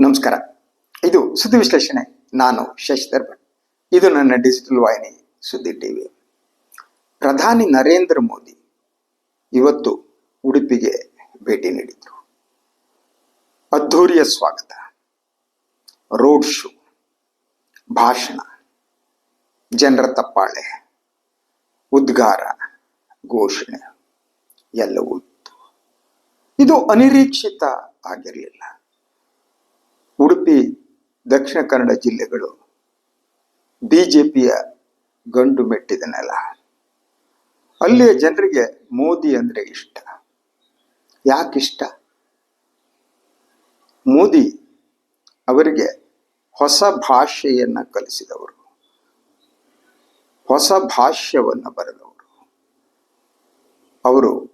ನಮಸ್ಕಾರ. ಇದು ಸುದ್ದಿ ವಿಶ್ಲೇಷಣೆ. ನಾನು ಶಶಿಧರ್ ಭಟ್ ಇದು ನನ್ನ ಡಿಜಿಟಲ್ ವಾಹಿನಿ, ಸುದ್ದಿ ಟಿವಿ. ಪ್ರಧಾನಿ ನರೇಂದ್ರ ಮೋದಿ ಇವತ್ತು ಉಡುಪಿಗೆ ಭೇಟಿ ನೀಡಿದರು. ಅದ್ಧೂರಿಯ ಸ್ವಾಗತ. ರೋಡ್ ಶೋ, ಭಾಷಣ, ಜನರ ತಪ್ಪಾಳೆ, ಉದ್ಗಾರ, ಘೋಷಣೆ, ಎಲ್ಲವೂ ಇತ್ತು. ಇದು ಅನಿರೀಕ್ಷಿತ ಆಗಿರಲಿಲ್ಲ. ಉಡುಪಿ ದಕ್ಷಿಣ ಕನ್ನಡ ಜಿಲ್ಲೆಗಳು ಬಿಜೆಪಿಯ ಗಂಡು ಮೆಟ್ಟಿದ ನೆಲ ಅಲ್ಲಿಯ ಜನರಿಗೆ ಮೋದಿ ಅಂದ್ರೆ ಇಷ್ಟ. ಯಾಕಿಷ್ಟ? ಮೋದಿ ಅವರಿಗೆ ಹೊಸ ಭಾಷೆಯನ್ನು ಕಲಿಸಿದವರು. ಹೊಸ ಭಾಷ್ಯವನ್ನು ಬರೆದವರು. ಅವರು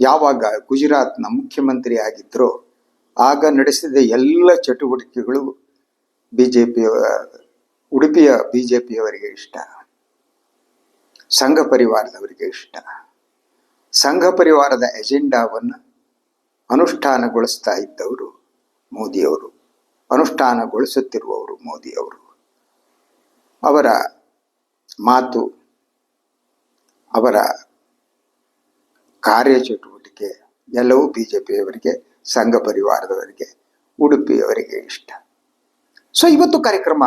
ಯಾವಾಗ ಗುಜರಾತ್ನ ಮುಖ್ಯಮಂತ್ರಿ ಆಗಿದ್ರೋ ಆಗ ನಡೆಸಿದ ಎಲ್ಲ ಚಟುವಟಿಕೆಗಳು ಬಿ ಜೆ ಪಿಯ ಉಡುಪಿಯ ಬಿ ಜೆ ಪಿಯವರಿಗೆ ಇಷ್ಟ. ಸಂಘ ಪರಿವಾರದವರಿಗೆ ಇಷ್ಟ. ಸಂಘ ಪರಿವಾರದ ಎಜೆಂಡಾವನ್ನು ಅನುಷ್ಠಾನಗೊಳಿಸ್ತಾ ಇದ್ದವರು ಮೋದಿಯವರು, ಅನುಷ್ಠಾನಗೊಳಿಸುತ್ತಿರುವವರು ಮೋದಿಯವರು. ಅವರ ಮಾತು, ಅವರ ಕಾರ್ಯಚಟುವಟಿಕೆ ಎಲ್ಲವೂ ಬಿಜೆಪಿಯವರಿಗೆ ಸಂಘ ಪರಿವಾರದವರಿಗೆ, ಉಡುಪಿಯವರಿಗೆ ಇಷ್ಟ. ಸೊ ಇವತ್ತು ಕಾರ್ಯಕ್ರಮ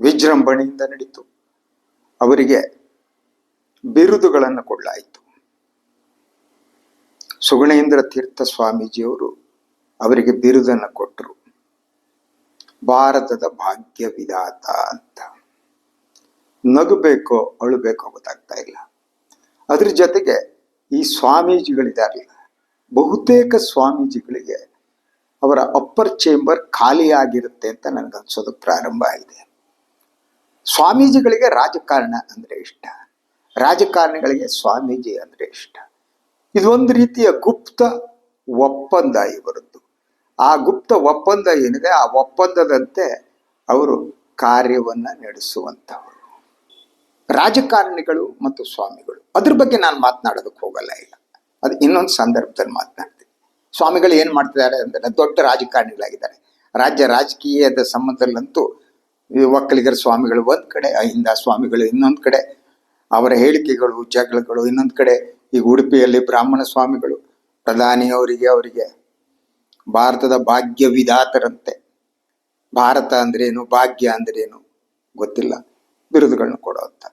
ವಿಜೃಂಭಣೆಯಿಂದ ನಡೀತು. ಅವರಿಗೆ ಬಿರುದುಗಳನ್ನು ಕೊಡಲಾಯಿತು. ಸುಗುಣೇಂದ್ರ ತೀರ್ಥ ಸ್ವಾಮೀಜಿಯವರು ಅವರಿಗೆ ಬಿರುದನ್ನು ಕೊಟ್ಟರು. ಭಾರತದ ಭಾಗ್ಯ ವಿಧಾತ ಅಂತ. ನಗಬೇಕೋ ಅಳಬೇಕೋ ಗೊತ್ತಾಗ್ತಾ ಇಲ್ಲ. ಅದ್ರ ಜೊತೆಗೆ ಈ ಸ್ವಾಮೀಜಿಗಳಿದಾರಲ್ಲ ಬಹುತೇಕ ಸ್ವಾಮೀಜಿಗಳಿಗೆ ಅವರ ಅಪ್ಪರ್ ಚೇಂಬರ್ ಖಾಲಿಯಾಗಿರುತ್ತೆ ಅಂತ ನನಗನ್ಸೋದು ಪ್ರಾರಂಭ ಆಗಿದೆ. ಸ್ವಾಮೀಜಿಗಳಿಗೆ ರಾಜಕಾರಣ ಅಂದ್ರೆ ಇಷ್ಟ. ರಾಜಕಾರಣಿಗಳಿಗೆ ಸ್ವಾಮೀಜಿ ಅಂದ್ರೆ ಇಷ್ಟ. ಇದೊಂದು ರೀತಿಯ ಗುಪ್ತ ಒಪ್ಪಂದ ಇವರದ್ದು ಆ ಗುಪ್ತ ಒಪ್ಪಂದ ಏನಿದೆ? ಆ ಒಪ್ಪಂದದಂತೆ ಅವರು ಕಾರ್ಯವನ್ನ ನಡೆಸುವಂತವರು. ರಾಜಕಾರಣಿಗಳು ಮತ್ತು ಸ್ವಾಮಿಗಳು. ಅದ್ರ ಬಗ್ಗೆ ನಾನು ಮಾತನಾಡೋದಕ್ಕೆ ಹೋಗಲ್ಲ ಇಲ್ಲ ಅದು ಇನ್ನೊಂದು ಸಂದರ್ಭದಲ್ಲಿ ಮಾತನಾಡ್ತೀವಿ ಸ್ವಾಮಿಗಳು ಏನು ಮಾಡ್ತಿದ್ದಾರೆ ಅಂದರೆ ದೊಡ್ಡ ರಾಜಕಾರಣಿಗಳಾಗಿದ್ದಾರೆ. ರಾಜ್ಯ ರಾಜಕೀಯದ ಸಂಬಂಧದಲ್ಲಂತೂ ಒಕ್ಕಲಿಗರ ಸ್ವಾಮಿಗಳು ಒಂದು ಕಡೆ, ಅಹಿಂದ ಸ್ವಾಮಿಗಳು ಇನ್ನೊಂದು ಕಡೆ, ಅವರ ಹೇಳಿಕೆಗಳು, ಜಗಳಗಳು ಇನ್ನೊಂದು ಕಡೆ ಈಗ ಉಡುಪಿಯಲ್ಲಿ ಬ್ರಾಹ್ಮಣ ಸ್ವಾಮಿಗಳು ಪ್ರಧಾನಿಯವರಿಗೆ ಅವರಿಗೆ ಭಾರತದ ಭಾಗ್ಯ ವಿಧಾತರಂತೆ. ಭಾರತ ಅಂದ್ರೇನು, ಭಾಗ್ಯ ಅಂದ್ರೇನು ಗೊತ್ತಿಲ್ಲ. ಬಿರುದುಗಳನ್ನ ಅಂತ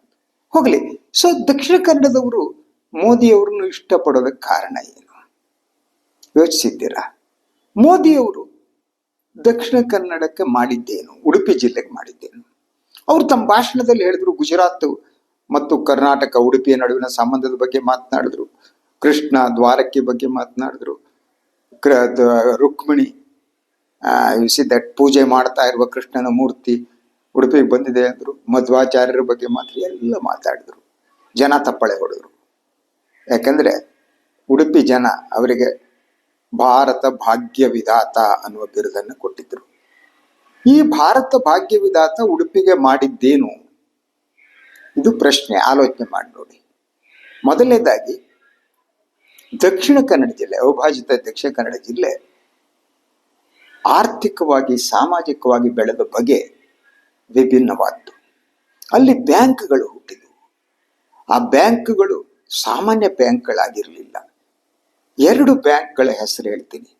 ಹೋಗ್ಲಿ. ಸೊ ದಕ್ಷಿಣ ಕನ್ನಡದವರು ಮೋದಿಯವ್ರನ್ನು ಇಷ್ಟಪಡೋದಕ್ಕೆ ಕಾರಣ ಏನು? ಯೋಚಿಸಿದ್ದೀರಾ? ಮೋದಿಯವರು ದಕ್ಷಿಣ ಕನ್ನಡಕ್ಕೆ ಮಾಡಿದ್ದೇನು? ಉಡುಪಿ ಜಿಲ್ಲೆಗೆ ಮಾಡಿದ್ದೇನು? ಅವರು ತಮ್ಮ ಭಾಷಣದಲ್ಲಿ ಹೇಳಿದ್ರು, ಗುಜರಾತ್ ಮತ್ತು ಕರ್ನಾಟಕ, ಉಡುಪಿಯ ನಡುವಿನ ಸಂಬಂಧದ ಬಗ್ಗೆ ಮಾತನಾಡಿದ್ರು, ಕೃಷ್ಣ ದ್ವಾರಕ್ಕೆ ಬಗ್ಗೆ ಮಾತನಾಡಿದ್ರು, ಕೃ, ದ- ರುಕ್ಮಿಣಿ ಸಿ ದಟ್ ಪೂಜೆ ಮಾಡ್ತಾ ಇರುವ ಕೃಷ್ಣನ ಮೂರ್ತಿ ಉಡುಪಿಗೆ ಬಂದಿದೆ ಅಂದರು, ಮಧ್ವಾಚಾರ್ಯರ ಬಗ್ಗೆ ಮಾತ್ರ ಎಲ್ಲ ಮಾತಾಡಿದ್ರು. ಜನ ತಪ್ಪಳೆ ಹೊಡೆದ್ರು. ಯಾಕಂದ್ರೆ ಉಡುಪಿ ಜನ ಅವರಿಗೆ ಭಾರತ ಭಾಗ್ಯ ವಿಧಾತ ಅನ್ನುವ ಬಿರುದನ್ನು ಕೊಟ್ಟಿದ್ದರು ಈ ಭಾರತ ಭಾಗ್ಯ ವಿಧಾತ ಉಡುಪಿಗೆ ಮಾಡಿದ್ದೇನು? ಇದು ಪ್ರಶ್ನೆ, ಆಲೋಚನೆ ಮಾಡಿ ನೋಡಿ. ಮೊದಲನೇದಾಗಿ, ದಕ್ಷಿಣ ಕನ್ನಡ ಜಿಲ್ಲೆ ಅವಿಭಾಜಿತ ದಕ್ಷಿಣ ಕನ್ನಡ ಜಿಲ್ಲೆ ಆರ್ಥಿಕವಾಗಿ, ಸಾಮಾಜಿಕವಾಗಿ ಬೆಳೆದ ಬಗೆ ವಿಭಿನ್ನವಾದ್ದು. ಅಲ್ಲಿ ಬ್ಯಾಂಕ್ಗಳು ಹುಟ್ಟಿದವು. ಆ ಬ್ಯಾಂಕ್ಗಳು ಸಾಮಾನ್ಯ ಬ್ಯಾಂಕ್ಗಳಾಗಿರಲಿಲ್ಲ. ಎರಡು ಬ್ಯಾಂಕ್ಗಳ ಹೆಸರು ಹೇಳ್ತೀನಿ.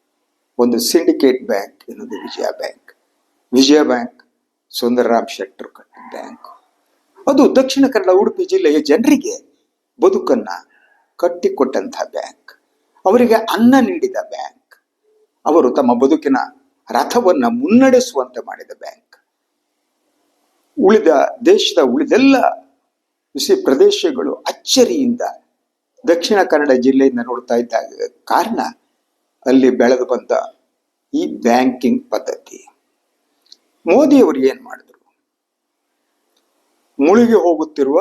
ಒಂದು ಸಿಂಡಿಕೇಟ್ ಬ್ಯಾಂಕ್, ಇನ್ನೊಂದು ವಿಜಯ ಬ್ಯಾಂಕ್. ವಿಜಯ ಬ್ಯಾಂಕ್, ಸುಂದರರಾಮ್ ಶೆಟ್ಟರ್ ಕಟ್ಟಿದ ಬ್ಯಾಂಕ್. ಅದು ದಕ್ಷಿಣ ಕನ್ನಡ, ಉಡುಪಿ ಜಿಲ್ಲೆಯ ಜನರಿಗೆ ಬದುಕನ್ನ ಕಟ್ಟಿಕೊಟ್ಟಂತಹ ಬ್ಯಾಂಕ್. ಅವರಿಗೆ ಅನ್ನ ನೀಡಿದ ಬ್ಯಾಂಕ್. ಅವರು ತಮ್ಮ ಬದುಕಿನ ರಥವನ್ನ ಮುನ್ನಡೆಸುವಂತೆ ಮಾಡಿದ ಬ್ಯಾಂಕ್. ಉಳಿದ ದೇಶದ ಉಳಿದೆಲ್ಲ ಬಿಸಿ ಪ್ರದೇಶಗಳು ಅಚ್ಚರಿಯಿಂದ ದಕ್ಷಿಣ ಕನ್ನಡ ಜಿಲ್ಲೆಯಿಂದ ನೋಡ್ತಾ ಇದ್ದಾಗ ಕಾರಣ ಅಲ್ಲಿ ಬೆಳೆದು ಬಂದ ಈ ಬ್ಯಾಂಕಿಂಗ್ ಪದ್ಧತಿ. ಮೋದಿಯವರು ಏನು ಮಾಡಿದ್ರು? ಮುಳುಗಿ ಹೋಗುತ್ತಿರುವ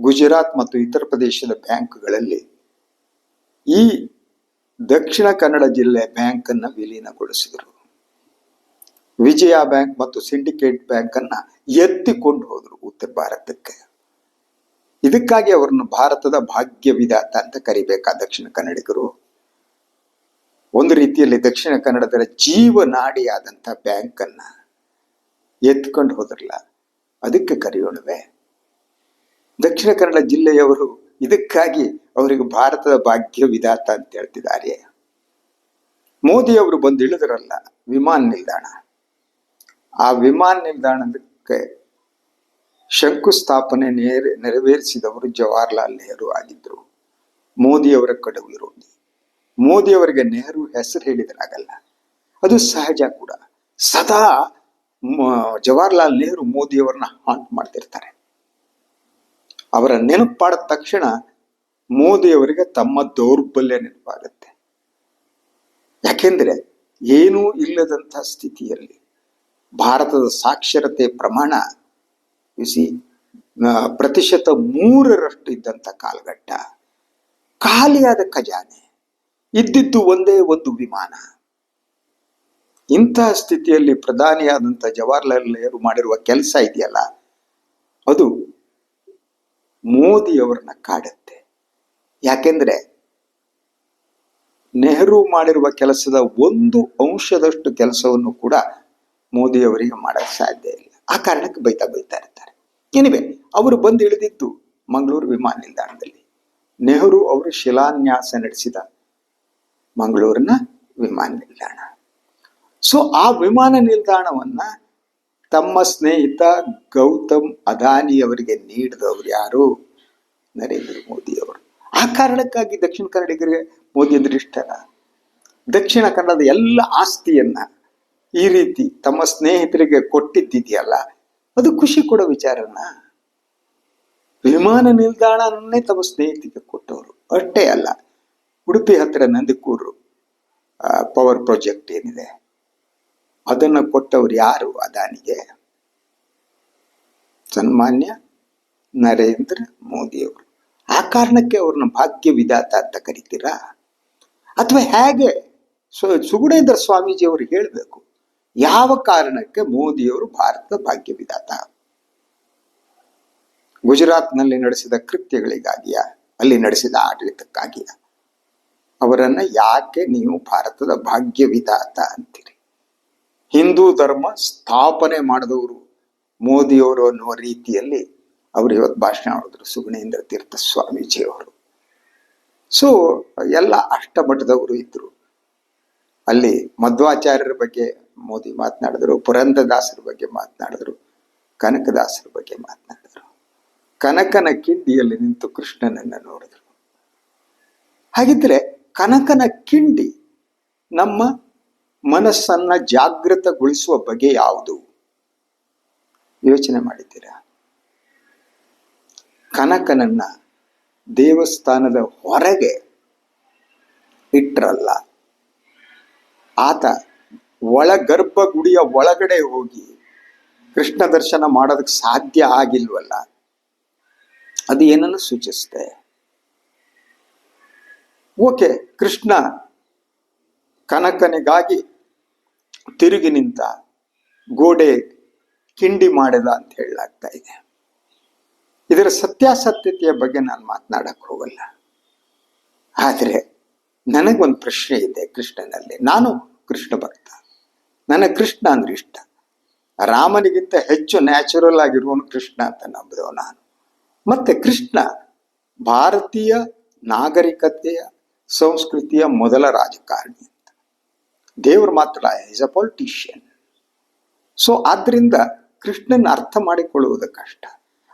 ಗುಜರಾತ್ ಮತ್ತು ಇತರ ಪ್ರದೇಶದ ಬ್ಯಾಂಕ್ಗಳಲ್ಲಿ ಈ ದಕ್ಷಿಣ ಕನ್ನಡ ಜಿಲ್ಲೆ ಬ್ಯಾಂಕ್ ಅನ್ನ ವಿಲೀನಗೊಳಿಸಿದರು. ವಿಜಯ ಬ್ಯಾಂಕ್ ಮತ್ತು ಸಿಂಡಿಕೇಟ್ ಬ್ಯಾಂಕ್ ಅನ್ನ ಎತ್ತಿಕೊಂಡು ಹೋದರು ಉತ್ತರ ಭಾರತಕ್ಕೆ. ಇದಕ್ಕಾಗಿ ಅವರನ್ನು ಭಾರತದ ಭಾಗ್ಯ ವಿಧಾತ ಅಂತ ಕರಿಬೇಕಾ ದಕ್ಷಿಣ ಕನ್ನಡಿಗರು? ಒಂದು ರೀತಿಯಲ್ಲಿ ದಕ್ಷಿಣ ಕನ್ನಡದ ಜೀವನಾಡಿಯಾದಂಥ ಬ್ಯಾಂಕನ್ನು ಎತ್ಕೊಂಡು ಹೋದ್ರಲ್ಲ, ಅದಕ್ಕೆ ಕರೆಯೋಣವೆ? ದಕ್ಷಿಣ ಕನ್ನಡ ಜಿಲ್ಲೆಯವರು ಇದಕ್ಕಾಗಿ ಅವರಿಗೆ ಭಾರತದ ಭಾಗ್ಯ ವಿಧಾತ ಅಂತ ಹೇಳ್ತಿದ್ದಾರೆ. ಮೋದಿ ಅವರು ಬಂದು ಇಳಿದ್ರಲ್ಲ, ವಿಮಾನ ನಿಲ್ದಾಣ. ಆ ವಿಮಾನ ನಿಲ್ದಾಣಕ್ಕೆ ಶಂಕುಸ್ಥಾಪನೆ ನೇರ, ನೆರವೇರಿಸಿದವರು ಜವಾಹರ್ಲಾಲ್ ನೆಹರು ಆಗಿದ್ದರು. ಮೋದಿಯವರ ಕಡು ವಿರೋಧಿ. ಮೋದಿಯವರಿಗೆ ನೆಹರು ಹೆಸರು ಹೇಳಿದರಾಗಲ್ಲ. ಅದು ಸಹಜ ಕೂಡ. ಸದಾ ಜವಾಹರ್ಲಾಲ್ ನೆಹರು ಮೋದಿಯವರನ್ನ ಹಾಂಟ್ ಮಾಡ್ತಿರ್ತಾರೆ. ಅವರ ನೆನಪು ಮಾಡಿದ ತಕ್ಷಣ ಮೋದಿಯವರಿಗೆ ತಮ್ಮ ದೌರ್ಬಲ್ಯ ನೆನಪಾಗುತ್ತೆ. ಯಾಕೆಂದ್ರೆ ಏನೂ ಇಲ್ಲದಂಥ ಸ್ಥಿತಿಯಲ್ಲಿ ಭಾರತದ ಸಾಕ್ಷರತೆ ಪ್ರಮಾಣ ಬಿಸಿ ಪ್ರತಿಶತ ಮೂರರಷ್ಟು ಇದ್ದಂಥ ಕಾಲಘಟ್ಟ ಖಾಲಿಯಾದ ಖಜಾನೆ, ಇದ್ದಿದ್ದು ಒಂದೇ ಒಂದು ವಿಮಾನ. ಇಂತಹ ಸ್ಥಿತಿಯಲ್ಲಿ ಪ್ರಧಾನಿಯಾದಂಥ ಜವಾಹರ್ಲಾಲ್ ನೆಹರು ಮಾಡಿರುವ ಕೆಲಸ ಇದೆಯಲ್ಲ, ಅದು ಮೋದಿಯವರನ್ನ ಕಾಡುತ್ತೆ. ಯಾಕೆಂದ್ರೆ, ನೆಹರು ಮಾಡಿರುವ ಕೆಲಸದ ಒಂದು ಅಂಶದಷ್ಟು ಕೆಲಸವನ್ನು ಕೂಡ ಮೋದಿಯವರಿಗೆ ಮಾಡಕ್ಕೆ ಸಾಧ್ಯ ಇಲ್ಲ. ಆ ಕಾರಣಕ್ಕೆ ಬೈತಾ ಬೈತಾ ಇರ್ತಾರೆ. ಎನಿವೆ ಅವರು ಬಂದು ಇಳಿದಿದ್ದು ಮಂಗಳೂರು ವಿಮಾನ ನಿಲ್ದಾಣದಲ್ಲಿ. ನೆಹರು ಅವರು ಶಿಲಾನ್ಯಾಸ ನಡೆಸಿದ ಮಂಗಳೂರಿನ ವಿಮಾನ ನಿಲ್ದಾಣ. ಸೊ ಆ ವಿಮಾನ ನಿಲ್ದಾಣವನ್ನ ತಮ್ಮ ಸ್ನೇಹಿತ ಗೌತಮ್ ಅದಾನಿ ಅವರಿಗೆ ನೀಡಿದವರು ಯಾರು? ನರೇಂದ್ರ ಮೋದಿ ಅವರು. ಆ ಕಾರಣಕ್ಕಾಗಿ ದಕ್ಷಿಣ ಕನ್ನಡಿಗರಿಗೆ ಮೋದಿ ಅಂದ್ರೆ ಇಷ್ಟನ ದಕ್ಷಿಣ ಕನ್ನಡದ ಎಲ್ಲ ಆಸ್ತಿಯನ್ನ ಈ ರೀತಿ ತಮ್ಮ ಸ್ನೇಹಿತರಿಗೆ ಕೊಟ್ಟಿದ್ದಿದೆಯಲ್ಲ, ಅದು ಖುಷಿ ಕೊಡೋ ವಿಚಾರನ? ವಿಮಾನ ನಿಲ್ದಾಣನ್ನೇ ತಮ್ಮ ಸ್ನೇಹಿತರಿಗೆ ಕೊಟ್ಟವರು. ಅಷ್ಟೇ ಅಲ್ಲ, ಉಡುಪಿ ಹತ್ತಿರ ನಂದಿಕೂರು ಪವರ್ ಪ್ರಾಜೆಕ್ಟ್ ಏನಿದೆ? ಅದನ್ನ ಕೊಟ್ಟವರು ಯಾರು ಅದಾನಿಗೆ? ಸನ್ಮಾನ್ಯ ನರೇಂದ್ರ ಮೋದಿಯವರು. ಆ ಕಾರಣಕ್ಕೆ ಅವ್ರನ್ನ ಭಾಗ್ಯ ವಿಧಾತ ಅಂತ ಕರಿತೀರಾ? ಅಥವಾ ಹೇಗೆ ಸುಗುಣೇಂದ್ರ ಸ್ವಾಮೀಜಿ ಅವರು ಹೇಳಬೇಕು ಯಾವ ಕಾರಣಕ್ಕೆ ಮೋದಿಯವರು ಭಾರತದ ಭಾಗ್ಯ ವಿಧಾತ ಗುಜರಾತ್ನಲ್ಲಿ ನಡೆಸಿದ ಕೃತ್ಯಗಳಿಗಾಗಿಯ? ಅಲ್ಲಿ ನಡೆಸಿದ ಆಡಳಿತಕ್ಕಾಗಿಯ? ಅವರನ್ನ ಯಾಕೆ ನೀವು ಭಾರತದ ಭಾಗ್ಯ ವಿಧಾತ ಅಂತೀರಿ? ಹಿಂದೂ ಧರ್ಮ ಸ್ಥಾಪನೆ ಮಾಡಿದವರು ಮೋದಿಯವರು ಅನ್ನುವ ರೀತಿಯಲ್ಲಿ ಅವರು ಇವತ್ತು ಭಾಷಣ ಮಾಡಿದ್ರು ಸುಗುಣೇಂದ್ರ ತೀರ್ಥ ಸ್ವಾಮೀಜಿಯವರು. ಸೊ ಎಲ್ಲ ಅಷ್ಟಮಠದವರು ಇದ್ರು. ಅಲ್ಲಿ ಮಧ್ವಾಚಾರ್ಯರ ಬಗ್ಗೆ ಮೋದಿ ಮಾತನಾಡಿದ್ರು ಪುರಂದದಾಸರ ಬಗ್ಗೆ ಮಾತನಾಡಿದ್ರು, ಕನಕದಾಸರ ಬಗ್ಗೆ ಮಾತನಾಡಿದ್ರು. ಕನಕನ ಕಿಂಡಿಯಲ್ಲಿ ನಿಂತು ಕೃಷ್ಣನನ್ನ ನೋಡಿದ್ರು. ಹಾಗಿದ್ರೆ ಕನಕನ ಕಿಂಡಿ ನಮ್ಮ ಮನಸ್ಸನ್ನ ಜಾಗೃತಗೊಳಿಸುವ ಬಗೆ ಯಾವುದು? ಯೋಚನೆ ಮಾಡಿದ್ದೀರಾ? ಕನಕನನ್ನ ದೇವಸ್ಥಾನದ ಹೊರಗೆ ಇಟ್ರಲ್ಲ. ಆತ ಒಳ ಗರ್ಭಗುಡಿಯ ಒಳಗಡೆ ಹೋಗಿ ಕೃಷ್ಣ ದರ್ಶನ ಮಾಡೋದಕ್ಕೆ ಸಾಧ್ಯ ಆಗಿಲ್ವಲ್ಲ? ಅದು ಏನನ್ನು ಸೂಚಿಸುತ್ತೆ? ಓಕೆ, ಕೃಷ್ಣ ಕನಕನಿಗಾಗಿ ತಿರುಗಿ ನಿಂತ ಗೋಡೆ ಕಿಂಡಿ ಮಾಡಿದ ಅಂತ ಹೇಳಲಾಗ್ತಾ ಇದೆ. ಇದರ ಸತ್ಯಾಸತ್ಯತೆಯ ಬಗ್ಗೆ ನಾನು ಮಾತನಾಡಕ್ಕೆ ಹೋಗಲ್ಲ. ಆದರೆ ನನಗೊಂದು ಪ್ರಶ್ನೆ ಇದೆ ಕೃಷ್ಣನಲ್ಲಿ. ನಾನು ಕೃಷ್ಣ ಭಕ್ತ. ನನಗೆ ಕೃಷ್ಣ ಅಂದ್ರೆ ಇಷ್ಟ. ರಾಮನಿಗಿಂತ ಹೆಚ್ಚು ನ್ಯಾಚುರಲ್ ಆಗಿರುವನು ಕೃಷ್ಣ ಅಂತ ನಂಬಿದವ ನಾನು. ಮತ್ತೆ ಕೃಷ್ಣ ಭಾರತೀಯ ನಾಗರಿಕತೆಯ ಸಂಸ್ಕೃತಿಯ ಮೊದಲ ರಾಜಕಾರಣಿ ಅಂತ. ದೇವರು ಮಾತ್ರ ಈಸ್ ಅ ಪೊಲಿಟಿಷಿಯನ್ ಸೊ ಆದ್ರಿಂದ ಕೃಷ್ಣನ ಅರ್ಥ ಮಾಡಿಕೊಳ್ಳುವುದು ಕಷ್ಟ.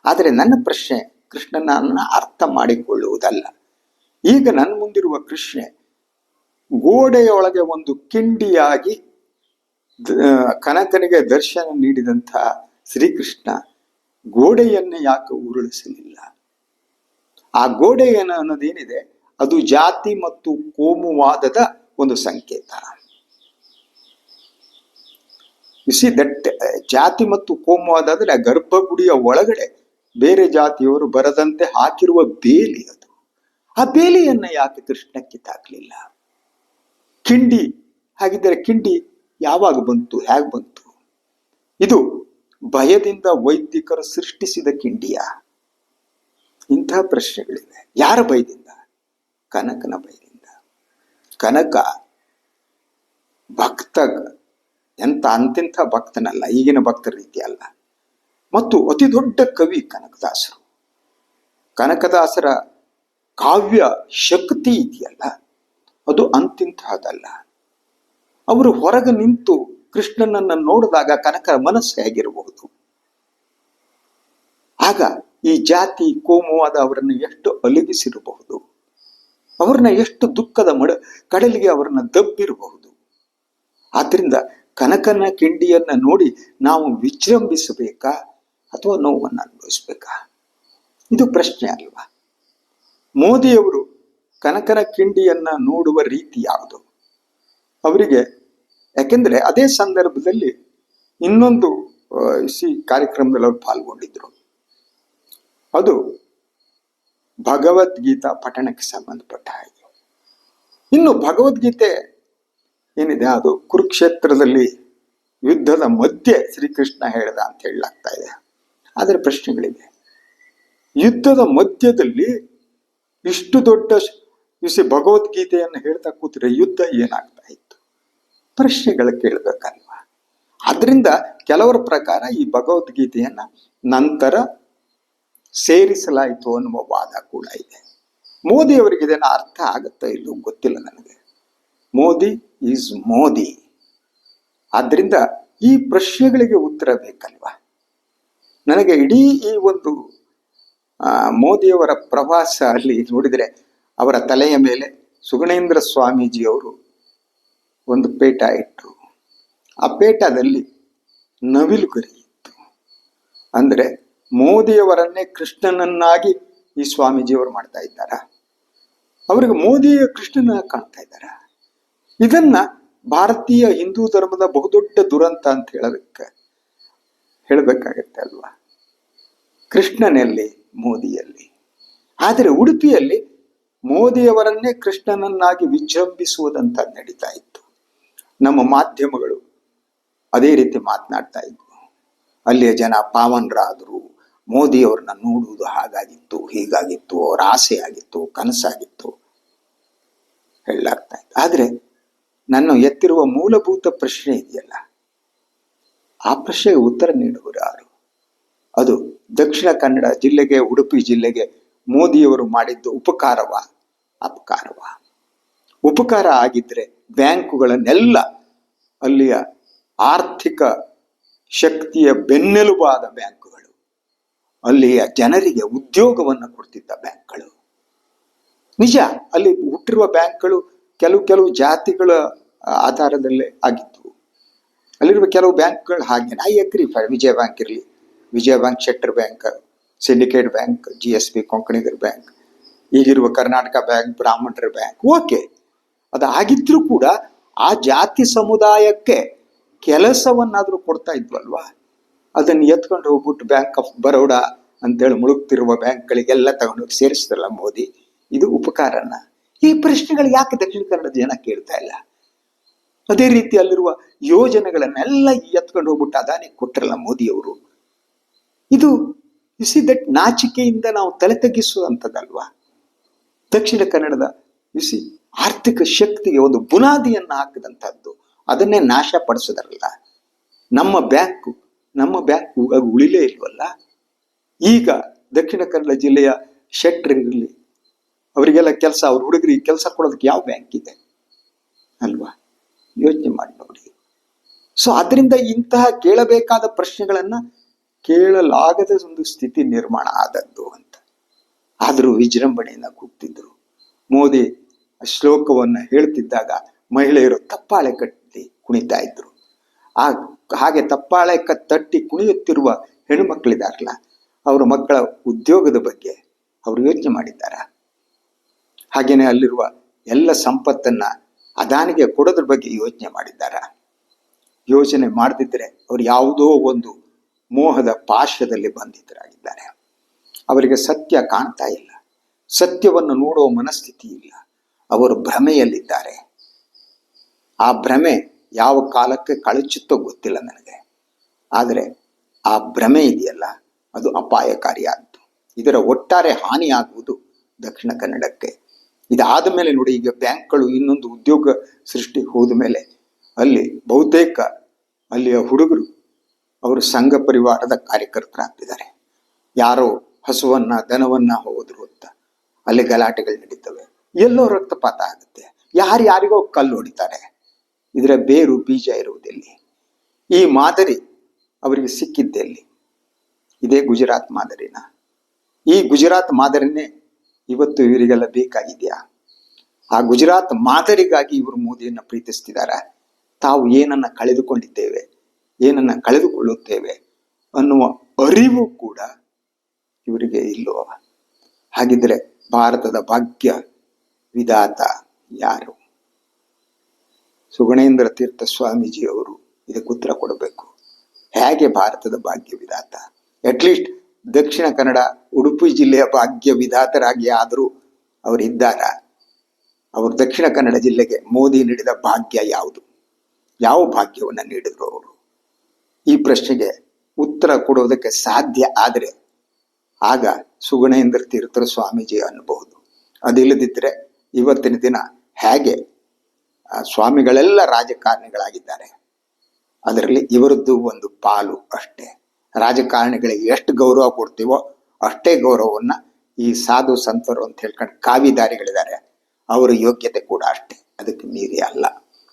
ಆದರೆ ನನ್ನ ಪ್ರಶ್ನೆ, ಕೃಷ್ಣನನ್ನ ಅರ್ಥ ಮಾಡಿಕೊಳ್ಳುವುದಲ್ಲ. ಈಗ ನನ್ನ ಮುಂದಿರುವ ಕೃಷ್ಣೆ ಗೋಡೆಯೊಳಗೆ ಒಂದು ಕಿಂಡಿಯಾಗಿ ಕನಕನಿಗೆ ದರ್ಶನ ನೀಡಿದಂಥ ಶ್ರೀಕೃಷ್ಣ ಗೋಡೆಯನ್ನು ಯಾಕೆ ಉರುಳಿಸಲಿಲ್ಲ? ಆ ಗೋಡೆ ಏನು ಅನ್ನೋದೇನಿದೆ? ಅದು ಜಾತಿ ಮತ್ತು ಕೋಮುವಾದದ ಒಂದು ಸಂಕೇತ. ಬಿಸಿ ದಟ್ ಜಾತಿ ಮತ್ತು ಕೋಮುವಾದ ಅಂದ್ರೆ ಗರ್ಭಗುಡಿಯ ಒಳಗಡೆ ಬೇರೆ ಜಾತಿಯವರು ಬರದಂತೆ ಹಾಕಿರುವ ಬೇಲಿ ಅದು. ಆ ಬೇಲಿಯನ್ನ ಯಾಕೆ ಕೃಷ್ಣ ಕಿತ್ತಾಕ್ಲಿಲ್ಲ ಕಿಂಡಿ, ಹಾಗಿದ್ದರೆ ಕಿಂಡಿ ಯಾವಾಗ ಬಂತು, ಹೇಗೆ ಬಂತು? ಇದು ಭಯದಿಂದ ವೈದಿಕರು ಸೃಷ್ಟಿಸಿದ ಕಿಂಡಿಯ. ಇಂತಹ ಪ್ರಶ್ನೆಗಳಿವೆ. ಯಾರ ಭಯದಿಂದ? ಕನಕನ ಭಯದಿಂದ. ಕನಕ ಭಕ್ತ ಎಂತ ಅಂತಿಂಥ ಭಕ್ತನಲ್ಲ, ಈಗಿನ ಭಕ್ತರ ರೀತಿ ಅಲ್ಲ. ಮತ್ತು ಅತಿ ದೊಡ್ಡ ಕವಿ ಕನಕದಾಸರು. ಕನಕದಾಸರ ಕಾವ್ಯ ಶಕ್ತಿ ಇದೆಯಲ್ಲ, ಅದು ಅಂತಿಂತಹದಲ್ಲ ಅವರು ಹೊರಗೆ ನಿಂತು ಕೃಷ್ಣನನ್ನ ನೋಡಿದಾಗ ಕನಕರ ಮನಸ್ಸು ಹೇಗಿರಬಹುದು ಆಗ ಈ ಜಾತಿ ಕೋಮುವಾದ ಅವರನ್ನು ಎಷ್ಟು ಅಲುಗಿಸಿರಬಹುದು. ಅವ್ರನ್ನ ಎಷ್ಟು ದುಃಖದ ಮಡ, ಕಡಲಿಗೆ ಅವರನ್ನ ದಬ್ಬಿರಬಹುದು. ಆದ್ರಿಂದ ಕನಕನ ಕಿಂಡಿಯನ್ನ ನೋಡಿ ನಾವು ವಿಜೃಂಭಿಸಬೇಕಾ ಅಥವಾ ನೋವನ್ನು ಅನುಭವಿಸ್ಬೇಕಾ? ಇದು ಪ್ರಶ್ನೆ ಅಲ್ವಾ? ಮೋದಿಯವರು ಕನಕನ ಕಿಂಡಿಯನ್ನ ನೋಡುವ ರೀತಿ ಯಾವುದು? ಅವರಿಗೆ ಯಾಕೆಂದ್ರೆ ಅದೇ ಸಂದರ್ಭದಲ್ಲಿ ಇನ್ನೊಂದು ಸಿ ಕಾರ್ಯಕ್ರಮದಲ್ಲಿ ಅವರು ಪಾಲ್ಗೊಂಡಿದ್ರು. ಅದು ಭಗವದ್ಗೀತಾ ಪಠಣಕ್ಕೆ ಸಂಬಂಧಪಟ್ಟ ಹಾಗೆ. ಇನ್ನು ಭಗವದ್ಗೀತೆ ಏನಿದೆ, ಅದು ಕುರುಕ್ಷೇತ್ರದಲ್ಲಿ ಯುದ್ಧದ ಮಧ್ಯೆ ಶ್ರೀಕೃಷ್ಣ ಹೇಳಿದ ಅಂತ ಹೇಳಲಾಗ್ತಾ ಇದೆ. ಆದರೆ ಪ್ರಶ್ನೆಗಳಿದೆ ಯುದ್ಧದ ಮಧ್ಯದಲ್ಲಿ ಇಷ್ಟು ದೊಡ್ಡ ವಿಷಯ ಭಗವದ್ಗೀತೆಯನ್ನು ಹೇಳ್ತಾ ಕೂತ್ರೆ ಯುದ್ಧ ಏನಾಗ್ತಾ ಇತ್ತು ಪ್ರಶ್ನೆಗಳು ಕೇಳಬೇಕಲ್ವಾ? ಅದರಿಂದ ಕೆಲವರ ಪ್ರಕಾರ ಈ ಭಗವದ್ಗೀತೆಯನ್ನು ನಂತರ ಸೇರಿಸಲಾಯಿತು ಅನ್ನುವ ವಾದ ಕೂಡ ಇದೆ. ಮೋದಿ ಅವರಿಗೆ ಇದನ್ನ ಅರ್ಥ ಆಗುತ್ತಾ ಇಲ್ಲೋ ಗೊತ್ತಿಲ್ಲ ನನಗೆ. ಮೋದಿ ಈಸ್ ಮೋದಿ. ಆದ್ದರಿಂದ ಈ ಪ್ರಶ್ನೆಗಳಿಗೆ ಉತ್ತರ ಬೇಕಲ್ವ? ನನಗೆ ಇಡೀ ಈ ಒಂದು ಮೋದಿಯವರ ಪ್ರವಾಸ ಅಲ್ಲಿ ನೋಡಿದರೆ ಅವರ ತಲೆಯ ಮೇಲೆ ಸುಗುಣೇಂದ್ರ ಸ್ವಾಮೀಜಿಯವರು ಒಂದು ಪೇಟ ಇಟ್ಟು ಆ ಪೇಟದಲ್ಲಿ ನವಿಲು ಕರೆಯಿತ್ತು ಅಂದರೆ ಮೋದಿಯವರನ್ನೇ ಕೃಷ್ಣನನ್ನಾಗಿ ಈ ಸ್ವಾಮೀಜಿಯವರು ಮಾಡ್ತಾ ಇದ್ದಾರ? ಅವರಿಗೆ ಮೋದಿಯ ಕೃಷ್ಣನ ಕಾಣ್ತಾ ಇದ್ದಾರ? ಇದನ್ನ ಭಾರತೀಯ ಹಿಂದೂ ಧರ್ಮದ ಬಹುದೊಡ್ಡ ದುರಂತ ಅಂತ ಹೇಳೋದಕ್ಕೆ ಹೇಳಬೇಕಾಗತ್ತೆ ಅಲ್ವಾ? ಕೃಷ್ಣನಲ್ಲಿ, ಮೋದಿಯಲ್ಲಿ. ಆದರೆ ಉಡುಪಿಯಲ್ಲಿ ಮೋದಿಯವರನ್ನೇ ಕೃಷ್ಣನನ್ನಾಗಿ ವಿಜೃಂಭಿಸುವುದಂತ ನಡೀತಾ ಇತ್ತು. ನಮ್ಮ ಮಾಧ್ಯಮಗಳು ಅದೇ ರೀತಿ ಮಾತನಾಡ್ತಾ ಇದ್ವು ಅಲ್ಲಿಯ ಜನ ಪಾವನರಾದರು, ಮೋದಿಯವ್ರನ್ನ ನೋಡುವುದು ಹಾಗಾಗಿತ್ತು, ಹೀಗಾಗಿತ್ತು, ಅವ್ರ ಆಸೆ ಆಗಿತ್ತು, ಕನಸಾಗಿತ್ತು, ಹೇಳಲಾಗ್ತಾ ಇತ್ತು. ಆದರೆ ನನ್ನ ಎತ್ತಿರುವ ಮೂಲಭೂತ ಪ್ರಶ್ನೆ ಇದೆಯಲ್ಲ, ಆ ಪ್ರಶ್ನೆಗೆ ಉತ್ತರ ನೀಡುವರು ಯಾರು? ಅದು ದಕ್ಷಿಣ ಕನ್ನಡ ಜಿಲ್ಲೆಗೆ, ಉಡುಪಿ ಜಿಲ್ಲೆಗೆ ಮೋದಿಯವರು ಮಾಡಿದ್ದು ಉಪಕಾರವ? ಅಪಕಾರವ? ಉಪಕಾರ ಆಗಿದ್ರೆ ಬ್ಯಾಂಕುಗಳನ್ನೆಲ್ಲ ಅಲ್ಲಿಯ ಆರ್ಥಿಕ ಶಕ್ತಿಯ ಬೆನ್ನೆಲುಬಾದ ಬ್ಯಾಂಕುಗಳು. ಅಲ್ಲಿಯ ಜನರಿಗೆ ಉದ್ಯೋಗವನ್ನು ಕೊಡ್ತಿದ್ದ ಬ್ಯಾಂಕ್ಗಳು. ನಿಜ, ಅಲ್ಲಿ ಹುಟ್ಟಿರುವ ಬ್ಯಾಂಕ್ಗಳು ಕೆಲವು ಕೆಲವು ಜಾತಿಗಳ ಆಧಾರದಲ್ಲೇ ಆಗಿತ್ತು ಅಲ್ಲಿರುವ ಕೆಲವು ಬ್ಯಾಂಕ್ಗಳು ಹಾಗೆ ಐ ಅಗ್ರಿ ವಿಜಯ ಬ್ಯಾಂಕ್ ಇರಲಿ, Vijaya bank, Shettar bank, syndicate bank, G S B, ಕೊಂಕಣಿಗರ್ bank, ಈಗಿರುವ ಕರ್ನಾಟಕ ಬ್ಯಾಂಕ್, ಬ್ರಾಹ್ಮಣರ ಬ್ಯಾಂಕ್, ಓಕೆ. ಅದು ಆಗಿದ್ರೂ ಕೂಡ ಆ ಜಾತಿ ಸಮುದಾಯಕ್ಕೆ ಕೆಲಸವನ್ನಾದ್ರೂ ಕೊಡ್ತಾ ಇದ್ವಲ್ವಾ? ಅದನ್ನು ಎತ್ಕೊಂಡು ಹೋಗ್ಬಿಟ್ಟು ಬ್ಯಾಂಕ್ ಆಫ್ ಬರೋಡಾ ಅಂತೇಳಿ ಮುಳುಗ್ತಿರುವ ಬ್ಯಾಂಕ್ಗಳಿಗೆಲ್ಲ ತಗೊಂಡೋಗಿ ಸೇರಿಸಿದ್ರಲ್ಲ ಮೋದಿ, ಇದು ಉಪಕಾರನ? ಈ ಪ್ರಶ್ನೆಗಳು ಯಾಕೆ ದಕ್ಷಿಣ ಕನ್ನಡ ಜನ ಕೇಳ್ತಾ ಇಲ್ಲ? ಅದೇ ರೀತಿ ಅಲ್ಲಿರುವ ಯೋಜನೆಗಳನ್ನೆಲ್ಲ ಎತ್ಕೊಂಡು ಹೋಗ್ಬಿಟ್ಟು ಅದಾನಿ ಕೊಟ್ಟರಲ್ಲ ಮೋದಿಯವರು ಇದು ಸಿ ದಟ್ ನಾಚಿಕೆಯಿಂದ ನಾವು ತಲೆ ತಗ್ಗಿಸುವಂಥದ್ದಲ್ವಾ? ದಕ್ಷಿಣ ಕನ್ನಡದ ಸಿ ಆರ್ಥಿಕ ಶಕ್ತಿಗೆ ಒಂದು ಬುನಾದಿಯನ್ನು ಹಾಕಿದಂಥದ್ದು ಅದನ್ನೇ ನಾಶ ಪಡಿಸೋದರಲ್ಲ. ನಮ್ಮ ಬ್ಯಾಂಕು ನಮ್ಮ ಬ್ಯಾಂಕು ಉಳಿಲೇ ಇಲ್ವಲ್ಲ? ಈಗ ದಕ್ಷಿಣ ಕನ್ನಡ ಜಿಲ್ಲೆಯ ಶೆಟ್ರಿರಲಿ ಅವರಿಗೆಲ್ಲ ಕೆಲಸ, ಅವ್ರ ಹುಡುಗರಿಗೆ ಕೆಲಸ ಕೊಡೋದಕ್ಕೆ ಯಾವ ಬ್ಯಾಂಕ್ ಇದೆ? ಅಲ್ವಾ? ಯೋಚನೆ ಮಾಡಿ ನೋಡಿ. ಸೊ ಅದರಿಂದ ಇಂತಹ ಕೇಳಬೇಕಾದ ಪ್ರಶ್ನೆಗಳನ್ನ ಕೇಳಲಾಗದ ಒಂದು ಸ್ಥಿತಿ ನಿರ್ಮಾಣ ಆದದ್ದು ಅಂತ. ಆದರೂ ವಿಜೃಂಭಣೆಯಿಂದ ಕೂಗ್ತಿದ್ರು. ಮೋದಿ ಶ್ಲೋಕವನ್ನ ಹೇಳ್ತಿದ್ದಾಗ ಮಹಿಳೆಯರು ತಪ್ಪಾಳೆ ಕಟ್ಟಿ ಕುಣಿತಾ ಇದ್ರು. ಆ ಹಾಗೆ ತಪ್ಪಾಳೆ ಕ ತಟ್ಟಿ ಕುಣಿಯುತ್ತಿರುವ ಹೆಣ್ಣುಮಕ್ಕಳಿದಾರಲ್ಲ ಅವರ ಮಕ್ಕಳ ಉದ್ಯೋಗದ ಬಗ್ಗೆ ಅವರು ಯೋಚನೆ ಮಾಡಿದ್ದಾರ. ಹಾಗೇನೆ ಅಲ್ಲಿರುವ ಎಲ್ಲ ಸಂಪತ್ತನ್ನ ಅದಾನಿಗೆ ಕೊಡೋದ್ರ ಬಗ್ಗೆ ಯೋಚನೆ ಮಾಡಿದ್ದಾರ. ಯೋಚನೆ ಮಾಡದಿದ್ರೆ ಅವ್ರು ಯಾವುದೋ ಒಂದು ಮೋಹದ ಪಾಶದಲ್ಲಿ ಬಂಧಿತರಾಗಿದ್ದಾರೆ. ಅವರಿಗೆ ಸತ್ಯ ಕಾಣ್ತಾ ಇಲ್ಲ. ಸತ್ಯವನ್ನು ನೋಡುವ ಮನಸ್ಥಿತಿ ಇಲ್ಲ. ಅವರು ಭ್ರಮೆಯಲ್ಲಿದ್ದಾರೆ. ಆ ಭ್ರಮೆ ಯಾವ ಕಾಲಕ್ಕೆ ಕಳಚುತ್ತೋ ಗೊತ್ತಿಲ್ಲ ನನಗೆ. ಆದರೆ ಆ ಭ್ರಮೆ ಇದೆಯಲ್ಲ, ಅದು ಅಪಾಯಕಾರಿಯಾದ್ದು. ಇದರ ಒಟ್ಟಾರೆ ಹಾನಿಯಾಗುವುದು ದಕ್ಷಿಣ ಕನ್ನಡಕ್ಕೆ. ಇದಾದ ಮೇಲೆ ನೋಡಿ, ಈಗ ಬ್ಯಾಂಕ್ಗಳು ಇನ್ನೊಂದು ಉದ್ಯೋಗ ಸೃಷ್ಟಿ ಹೋದ ಮೇಲೆ ಅಲ್ಲಿ ಬಹುತೇಕ ಅಲ್ಲಿಯ ಹುಡುಗರು ಅವರು ಸಂಘ ಪರಿವಾರದ ಕಾರ್ಯಕರ್ತರಾಗ್ತಿದ್ದಾರೆ. ಯಾರೋ ಹಸುವನ್ನ, ದನವನ್ನ ಹೋದ್ರು ಅಂತ. ಅಲ್ಲಿ ಗಲಾಟೆಗಳು ನಡೀತವೆ. ಎಲ್ಲೋ ರಕ್ತಪಾತ ಆಗುತ್ತೆ. ಯಾರು ಯಾರಿಗೋ ಕಲ್ಲು ಹೊಡಿತಾರೆ. ಇದರ ಬೇರು ಬೀಜ ಇರುವುದೆಲ್ಲಿ. ಈ ಮಾದರಿ ಅವರಿಗೆ ಸಿಕ್ಕಿದ್ದೆಲ್ಲಿ ಇದೇ ಗುಜರಾತ್ ಮಾದರಿನ. ಈ ಗುಜರಾತ್ ಮಾದರಿನೇ ಇವತ್ತು ಇವರಿಗೆಲ್ಲ ಬೇಕಾಗಿದೆಯಾ? ಆ ಗುಜರಾತ್ ಮಾದರಿಗಾಗಿ ಇವರು ಮೋದಿಯನ್ನು ಪ್ರೀತಿಸ್ತಿದ್ದಾರೆ ತಾವು ಏನನ್ನ ಕಳೆದುಕೊಂಡಿದ್ದೇವೆ, ಏನನ್ನ ಕಳೆದುಕೊಳ್ಳುತ್ತೇವೆ ಅನ್ನುವ ಅರಿವು ಕೂಡ ಇವರಿಗೆ ಇಲ್ಲೋ ಹಾಗಿದ್ರೆ ಭಾರತದ ಭಾಗ್ಯ ವಿಧಾತ ಯಾರು? ಸುಗಣೇಂದ್ರ ತೀರ್ಥ ಸ್ವಾಮೀಜಿಯವರು ಇದಕ್ಕೆ ಉತ್ತರ ಕೊಡಬೇಕು. ಹೇಗೆ ಭಾರತದ ಭಾಗ್ಯ ವಿಧಾತ? ಅಟ್ಲೀಸ್ಟ್ ದಕ್ಷಿಣ ಕನ್ನಡ, ಉಡುಪಿ ಜಿಲ್ಲೆಯ ಭಾಗ್ಯ ವಿಧಾತರಾಗಿ ಆದರೂ ಅವರಿದ್ದಾರ ಅವರು ದಕ್ಷಿಣ ಕನ್ನಡ ಜಿಲ್ಲೆಗೆ ಮೋದಿ ನೀಡಿದ ಭಾಗ್ಯ ಯಾವುದು? ಯಾವ ಭಾಗ್ಯವನ್ನು ನೀಡಿದ್ರು ಅವರು? ಈ ಪ್ರಶ್ನೆಗೆ ಉತ್ತರ ಕೊಡುವುದಕ್ಕೆ ಸಾಧ್ಯ ಆದರೆ ಆಗ ಸುಗುಣೇಂದ್ರ ತೀರ್ಥರು ಸ್ವಾಮೀಜಿ ಅನ್ನಬಹುದು ಅದಿಲ್ಲದಿದ್ದರೆ ಇವತ್ತಿನ ದಿನ ಹೇಗೆ ಸ್ವಾಮಿಗಳೆಲ್ಲ ರಾಜಕಾರಣಿಗಳಾಗಿದ್ದಾರೆ. ಅದರಲ್ಲಿ ಇವರದ್ದು ಒಂದು ಪಾಲು ಅಷ್ಟೇ. ರಾಜಕಾರಣಿಗಳಿಗೆ ಎಷ್ಟು ಗೌರವ ಕೊಡ್ತೀವೋ ಅಷ್ಟೇ ಗೌರವವನ್ನು ಈ ಸಾಧು ಸಂತರು ಅಂತ ಹೇಳ್ಕೊಂಡು ಕಾವಿದಾರಿಗಳಿದ್ದಾರೆ. ಅವರ ಯೋಗ್ಯತೆ ಕೂಡ ಅಷ್ಟೇ. ಅದಕ್ಕೆ ಮೀರಿ ಅಲ್ಲ.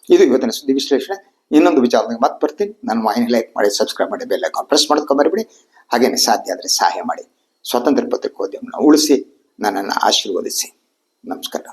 ಇದು ಇವತ್ತಿನ ಸುದ್ದಿ ವಿಶ್ಲೇಷಣೆ. ಇನ್ನೊಂದು ವಿಚಾರದಾಗ ಮತ್ತೆ ಬರ್ತೀನಿ. ನನ್ನ ವಾಹಿನಿ ಲೈಕ್ ಮಾಡಿ, ಸಬ್ಸ್ಕ್ರೈಬ್ ಮಾಡಿ ಬೆಲ್ಲ ಪ್ರೆಸ್ ಮಾಡ್ಕೊಂಬರ್ಬಿಡಿ ಹಾಗೇನೆ ಸಾಧ್ಯ ಆದರೆ ಸಹಾಯ ಮಾಡಿ. ಸ್ವತಂತ್ರ ಪತ್ರಿಕೋದ್ಯಮನ ಉಳಿಸಿ, ನನ್ನನ್ನು ಆಶೀರ್ವದಿಸಿ. ನಮಸ್ಕಾರ.